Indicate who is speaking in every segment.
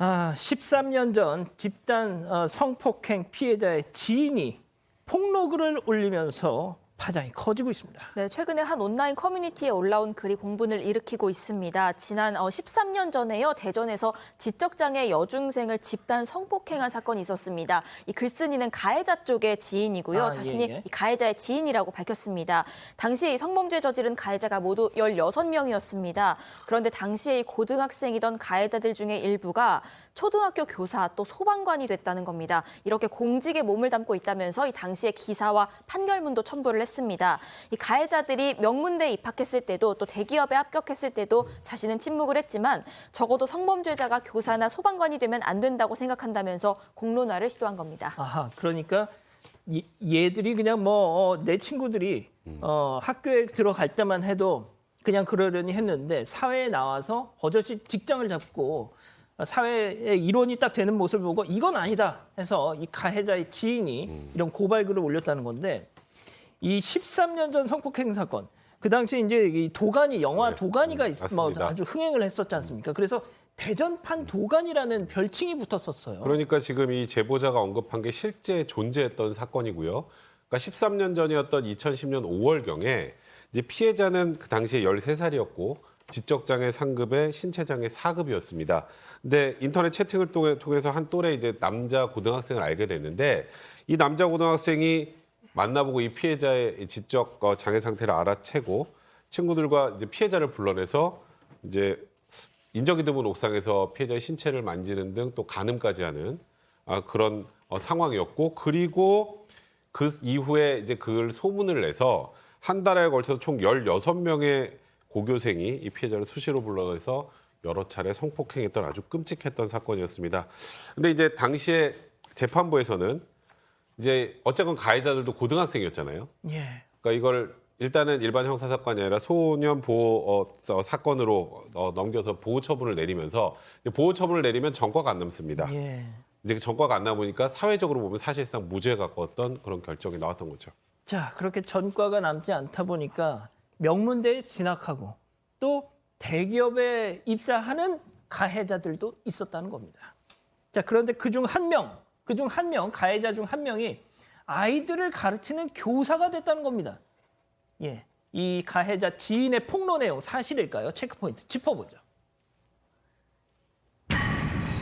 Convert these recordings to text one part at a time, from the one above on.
Speaker 1: 아, 13년 전 집단 어, 성폭행 피해자의 지인이 폭로글을 올리면서 파장이 커지고 있습니다.
Speaker 2: 네, 최근에 한 온라인 커뮤니티에 올라온 글이 공분을 일으키고 있습니다. 지난 어, 13년 전에요, 대전에서 지적장애 여중생을 집단 성폭행한 사건이 있었습니다. 이 글쓴이는 가해자 쪽의 지인이고요.
Speaker 1: 아,
Speaker 2: 자신이
Speaker 1: 예, 예.
Speaker 2: 이 가해자의 지인이라고 밝혔습니다. 당시 이 성범죄 저지른 가해자가 모두 16명이었습니다. 그런데 당시에 이 고등학생이던 가해자들 중에 일부가 초등학교 교사 또 소방관이 됐다는 겁니다. 이렇게 공직에 몸을 담고 있다면서 이 당시에 기사와 판결문도 첨부를 했습니다. 이 가해자들이 명문대에 입학했을 때도 또 대기업에 합격했을 때도 자신은 침묵을 했지만 적어도 성범죄자가 교사나 소방관이 되면 안 된다고 생각한다면서 공론화를 시도한 겁니다.
Speaker 1: 아하, 그러니까 이- 얘들이 그냥 뭐내 친구들이 어, 학교에 들어갈 때만 해도 그냥 그러려니 했는데 사회에 나와서 버젓이 직장을 잡고 사회의 일원이 딱 되는 모습을 보고 이건 아니다 해서 이 가해자의 지인이 이런 고발글을 올렸다는 건데 이 13년 전 성폭행 사건 그 당시 이제 이 도가니 영화
Speaker 3: 네,
Speaker 1: 도가니가
Speaker 3: 음,
Speaker 1: 있, 뭐
Speaker 3: 맞습니다.
Speaker 1: 아주 흥행을 했었지 않습니까? 그래서 대전판 도가니라는 별칭이 붙었었어요.
Speaker 3: 그러니까 지금 이 제보자가 언급한 게 실제 존재했던 사건이고요. 그러니까 13년 전이었던 2010년 5월경에 이제 피해자는 그 당시에 13살이었고 지적장애 상급에 신체장애 4급이었습니다. 근데 인터넷 채팅을 통해, 통해서 한 또래 이제 남자 고등학생을 알게 됐는데 이 남자 고등학생이 만나보고 이 피해자의 지적 어, 장애 상태를 알아채고 친구들과 이제 피해자를 불러내서 이제 인적이 드문 옥상에서 피해자의 신체를 만지는 등또 간음까지 하는 아, 그런 어, 상황이었고 그리고 그 이후에 이제 그걸 소문을 내서 한 달에 걸쳐서 총 16명의 고교생이 이 피해자를 수시로 불러내서 여러 차례 성폭행했던 아주 끔찍했던 사건이었습니다. 근데 이제 당시에 재판부에서는 이제 어쨌건 가해자들도 고등학생이었잖아요.
Speaker 1: 예.
Speaker 3: 그러니까 이걸 일단은 일반 형사 사건이 아니라 소년 보호 어, 어, 사건으로 어, 넘겨서 보호 처분을 내리면서 보호 처분을 내리면 전과가 안 남습니다.
Speaker 1: 예.
Speaker 3: 이제 그 전과가 안 남으니까 사회적으로 보면 사실상 무죄에 가까웠던 그런 결정이 나왔던 거죠.
Speaker 1: 자, 그렇게 전과가 남지 않다 보니까 명문대에 진학하고 또 대기업에 입사하는 가해자들도 있었다는 겁니다. 자, 그런데 그중 한 명, 그중 한 명, 가해자 중 한 명이 아이들을 가르치는 교사가 됐다는 겁니다. 예. 이 가해자 지인의 폭로 내용 사실일까요? 체크포인트 짚어보죠.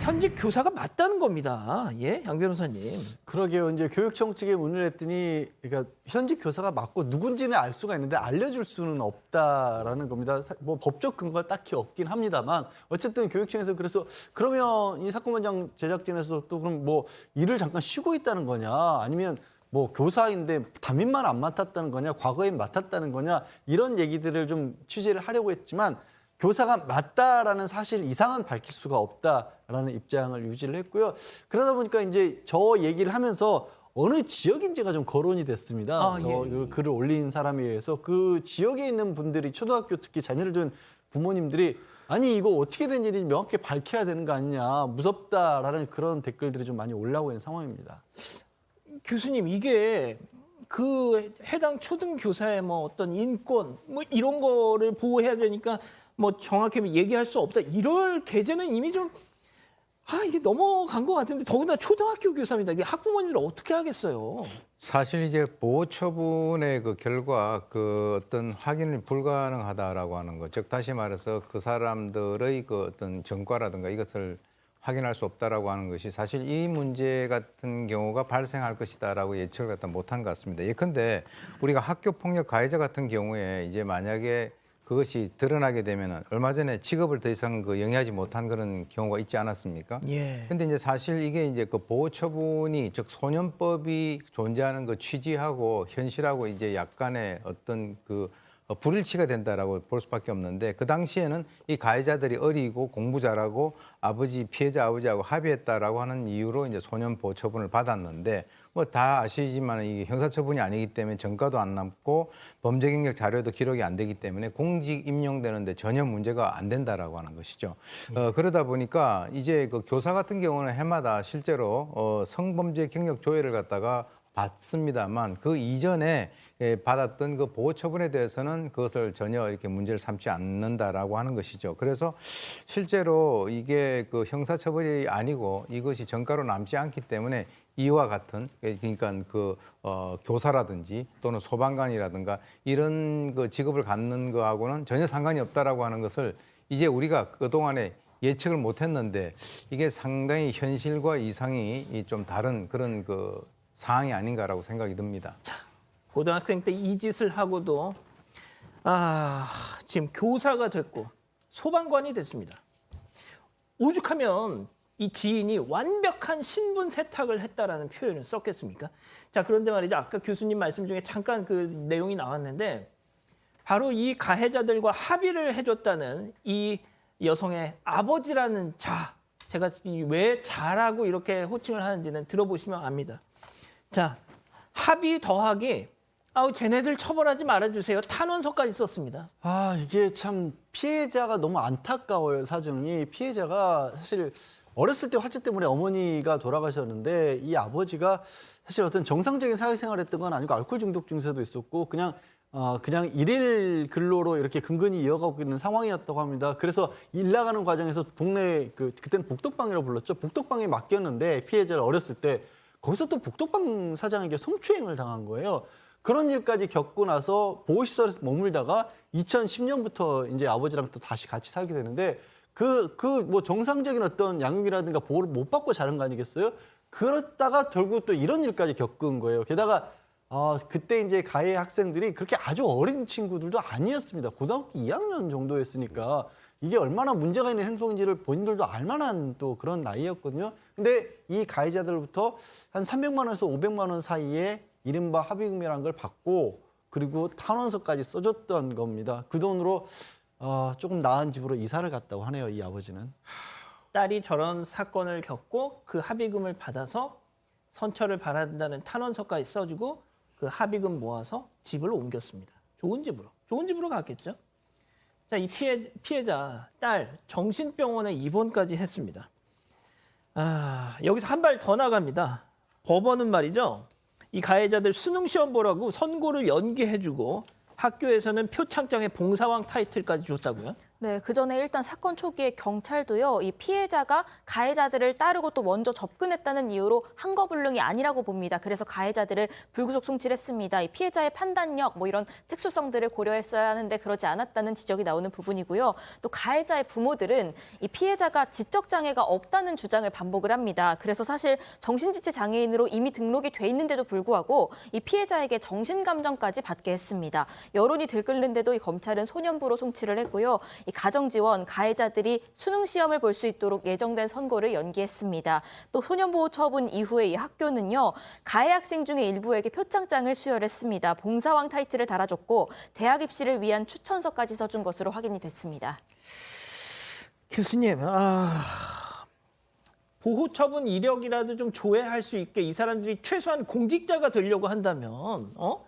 Speaker 1: 현직 교사가 맞다는 겁니다. 예, 양 변호사님.
Speaker 4: 그러게요. 이제 교육청 측에 문의를 했더니 그러니까 현직 교사가 맞고 누군지는 알 수가 있는데 알려줄 수는 없다라는 겁니다. 사- 뭐 법적 근거가 딱히 없긴 합니다만 어쨌든 교육청에서 그래서 그러면 이 사건 원장 제작진에서 또 그럼 뭐 일을 잠깐 쉬고 있다는 거냐 아니면 뭐 교사인데 담임만 안 맡았다는 거냐 과거에 맡았다는 거냐 이런 얘기들을 좀 취재를 하려고 했지만 교사가 맞다라는 사실 이상은 밝힐 수가 없다라는 입장을 유지를 했고요. 그러다 보니까 이제 저 얘기를 하면서 어느 지역인지가 좀 거론이 됐습니다.
Speaker 1: 아,
Speaker 4: 저
Speaker 1: 예.
Speaker 4: 그 글을 올린 사람에 의해서 그 지역에 있는 분들이 초등학교 특히 자녀를 둔 부모님들이 아니 이거 어떻게 된 일인지 명확히 밝혀야 되는 거 아니냐 무섭다라는 그런 댓글들이 좀 많이 올라오고 있는 상황입니다.
Speaker 1: 교수님 이게 그 해당 초등 교사의 뭐 어떤 인권 뭐 이런 거를 보호해야 되니까 뭐 정확히 얘기할 수 없다 이럴 계제는 이미 좀 아 이게 넘어간 것 같은데 더구나 초등학교 교사입니다. 이게 학부모님들 어떻게 하겠어요?
Speaker 5: 사실 이제 보호 처분의 그 결과 그 어떤 확인이 불가능하다라고 하는 거, 즉 다시 말해서 그 사람들의 그 어떤 전과라든가 이것을 확인할 수 없다라고 하는 것이 사실 이 문제 같은 경우가 발생할 것이다라고 예측을 갖다 못한 것 같습니다. 예컨대 우리가 학교 폭력 가해자 같은 경우에 이제 만약에 그것이 드러나게 되면은 얼마 전에 직업을 더 이상 그 영위하지 못한 그런 경우가 있지 않았습니까?
Speaker 1: 예.
Speaker 5: 근데 이제 사실 이게 이제 그 보호 처분이 즉 소년법이 존재하는 그 취지하고 현실하고 이제 약간의 어떤 그 어, 불일치가 된다라고 볼 수밖에 없는데 그 당시에는 이 가해자들이 어리고 공부 잘하고 아버지 피해자 아버지하고 합의했다라고 하는 이유로 이제 소년 보호 처분을 받았는데 뭐 다 아시지만 이게 형사 처분이 아니기 때문에 전과도 안 남고 범죄 경력 자료도 기록이 안 되기 때문에 공직 임용되는데 전혀 문제가 안 된다라고 하는 것이죠. 어, 그러다 보니까 이제 그 교사 같은 경우는 해마다 실제로 어, 성범죄 경력 조회를 갖다가 받습니다만 그 이전에 예, 받았던 그 보호 처분에 대해서는 그것을 전혀 이렇게 문제를 삼지 않는다라고 하는 것이죠. 그래서 실제로 이게 그 형사 처벌이 아니고 이것이 전가로 남지 않기 때문에 이와 같은 그러니까 그 어, 교사라든지 또는 소방관이라든가 이런 그 직업을 갖는 거하고는 전혀 상관이 없다라고 하는 것을 이제 우리가 그 동안에 예측을 못했는데 이게 상당히 현실과 이상이 이좀 다른 그런 그 상황이 아닌가라고 생각이 듭니다.
Speaker 1: 고등학생 때 이 짓을 하고도 아 지금 교사가 됐고 소방관이 됐습니다. 오죽하면 이 지인이 완벽한 신분 세탁을 했다라는 표현을 썼겠습니까? 자 그런데 말이죠 아까 교수님 말씀 중에 잠깐 그 내용이 나왔는데 바로 이 가해자들과 합의를 해줬다는 이 여성의 아버지라는 자 제가 이왜 자라고 이렇게 호칭을 하는지는 들어보시면 압니다. 자 합의 더하기 아우 쟤네들 처벌하지 말아주세요 탄원서까지 썼습니다.
Speaker 4: 아 이게 참 피해자가 너무 안타까워요 사정이 피해자가 사실 어렸을 때 화재 때문에 어머니가 돌아가셨는데 이 아버지가 사실 어떤 정상적인 사회생활했던 건 아니고 알코올 중독 증세도 있었고 그냥 어 그냥 일일 근로로 이렇게 근근히 이어가고 있는 상황이었다고 합니다. 그래서 일 나가는 과정에서 동네 그 그때는 복덕방이라고 불렀죠. 복덕방에 맡겼는데 피해자를 어렸을 때 거기서 또 복덕방 사장에게 성추행을 당한 거예요. 그런 일까지 겪고 나서 보호시설에서 머물다가 2010년부터 이제 아버지랑 또 다시 같이 살게 되는데 그, 그 뭐 정상적인 어떤 양육이라든가 보호를 못 받고 자란 거 아니겠어요? 그렇다가 결국 또 이런 일까지 겪은 거예요. 게다가 아, 그때 이제 가해 학생들이 그렇게 아주 어린 친구들도 아니었습니다. 고등학교 2학년 정도였으니까 이게 얼마나 문제가 있는 행동인지를 본인들도 알만한 또 그런 나이였거든요. 근데 이 가해자들부터 한 300만 원에서 500만 원 사이에 이른바 합의금이라는 걸 받고 그리고 탄원서까지 써줬던 겁니다. 그 돈으로 어, 조금 나은 집으로 이사를 갔다고 하네요. 이 아버지는.
Speaker 1: 딸이 저런 사건을 겪고 그 합의금을 받아서 선처를 바란다는 탄원서까지 써주고 그 합의금 모아서 집을 옮겼습니다. 좋은 집으로. 좋은 집으로 갔겠죠. 자, 이 피해, 피해자 딸 정신병원에 입원까지 했습니다. 아, 여기서 한 발 더 나갑니다. 법원은 말이죠. 이 가해자들 수능 시험 보라고 선고를 연기해주고 학교에서는 표창장에 봉사왕 타이틀까지 줬다고요?
Speaker 2: 네, 그 전에 일단 사건 초기에 경찰도요, 이 피해자가 가해자들을 따르고 또 먼저 접근했다는 이유로 한거불능이 아니라고 봅니다. 그래서 가해자들을 불구속 송치했습니다. 이 피해자의 판단력, 뭐 이런 특수성들을 고려했어야 하는데 그러지 않았다는 지적이 나오는 부분이고요. 또 가해자의 부모들은 이 피해자가 지적 장애가 없다는 주장을 반복을 합니다. 그래서 사실 정신지체 장애인으로 이미 등록이 돼 있는데도 불구하고 이 피해자에게 정신 감정까지 받게 했습니다. 여론이 들끓는데도 이 검찰은 소년부로 송치를 했고요. 이 가정 지원 가해자들이 수능 시험을 볼 수 있도록 예정된 선고를 연기했습니다. 또 소년보호 처분 이후에 이 학교는요 가해 학생 중에 일부에게 표창장을 수여했습니다. 봉사왕 타이틀을 달아줬고 대학 입시를 위한 추천서까지 써준 것으로 확인이 됐습니다.
Speaker 1: 교수님, 아, 보호 처분 이력이라도 좀 조회할 수 있게 이 사람들이 최소한 공직자가 되려고 한다면, 어?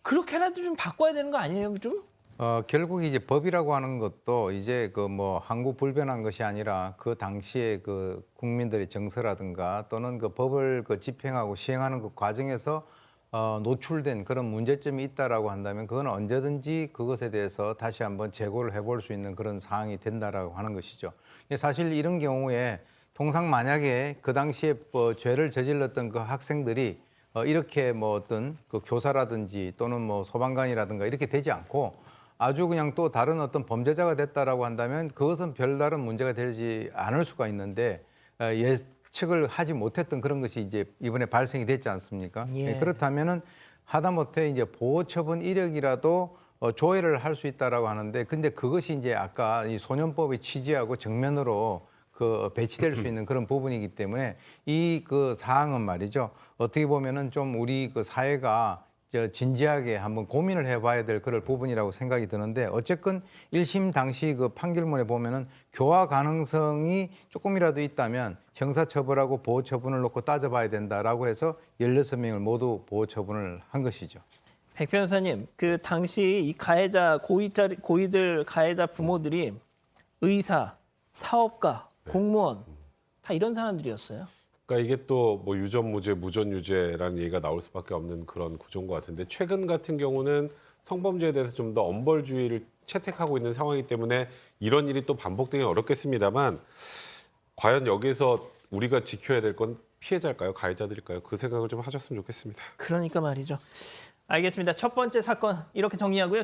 Speaker 1: 그렇게라도 좀 바꿔야 되는 거 아니에요, 좀?
Speaker 5: 어, 결국 이제 법이라고 하는 것도 이제 그 뭐 한국 불변한 것이 아니라 그 당시에 그 국민들의 정서라든가 또는 그 법을 그 집행하고 시행하는 그 과정에서 어, 노출된 그런 문제점이 있다라고 한다면 그건 언제든지 그것에 대해서 다시 한번 재고를 해볼 수 있는 그런 상황이 된다라고 하는 것이죠. 사실 이런 경우에 통상 만약에 그 당시에 뭐 죄를 저질렀던 그 학생들이 어, 이렇게 뭐 어떤 그 교사라든지 또는 뭐 소방관이라든가 이렇게 되지 않고 아주 그냥 또 다른 어떤 범죄자가 됐다라고 한다면 그것은 별다른 문제가 되지 않을 수가 있는데 어, 예측을 하지 못했던 그런 것이 이제 이번에 발생이 됐지 않습니까?
Speaker 1: 예.
Speaker 5: 예, 그렇다면은 하다못해 이제 보호 처분 이력이라도 어, 조회를 할 수 있다라고 하는데 근데 그것이 이제 아까 이 소년법의 취지하고 정면으로 그 배치될 수 있는 그런 부분이기 때문에 이 그 사항은 말이죠. 어떻게 보면은 좀 우리 그 사회가 저 진지하게 한번 고민을 해봐야 될 그럴 부분이라고 생각이 드는데 어쨌건 일심 당시 그 판결문에 보면은 교화 가능성이 조금이라도 있다면 형사처벌하고 보호처분을 놓고 따져봐야 된다라고 해서 16명을 모두 보호처분을 한 것이죠.
Speaker 1: 백 변호사님, 그 당시 이 가해자 고의자 고의들 가해자 부모들이 의사, 사업가, 공무원 다 이런 사람들이었어요.
Speaker 3: 그러니까 이게 또 뭐 유전무죄, 무전유죄라는 얘기가 나올 수밖에 없는 그런 구조인 것 같은데 최근 같은 경우는 성범죄에 대해서 좀 더 엄벌주의를 채택하고 있는 상황이기 때문에 이런 일이 또 반복되기 어렵겠습니다만 과연 여기서 우리가 지켜야 될 건 피해자일까요, 가해자들일까요? 그 생각을 좀 하셨으면 좋겠습니다.
Speaker 1: 그러니까 말이죠. 알겠습니다. 첫 번째 사건 이렇게 정리하고요.